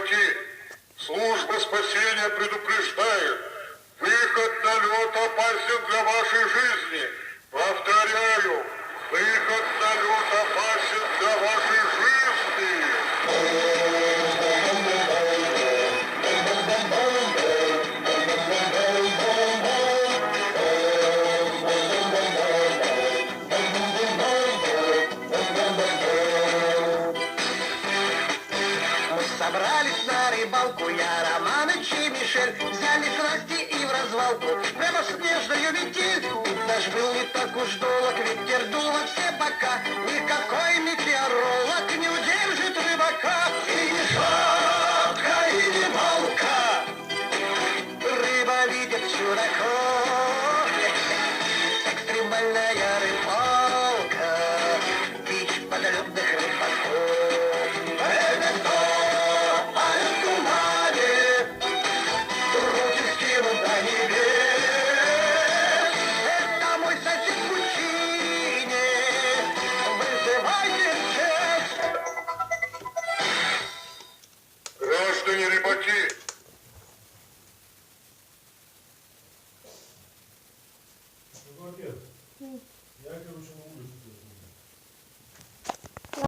рыбаки, служба спасения предупреждает. Выход на лед опасен для вашей жизни. Повторяю, собрались на рыбалку, я, Романыч и Мишель Взяли снасти и в развалку, прямо снежную метель Наш был не так уж долг, ветер дул во все бока. Никакой метеоролог не удержит рыбака. И ни шапка, и ни палка Рыба видит чудака Экстремальная рыбалка. Бич подлюбных во-первых, я, короче, на улицу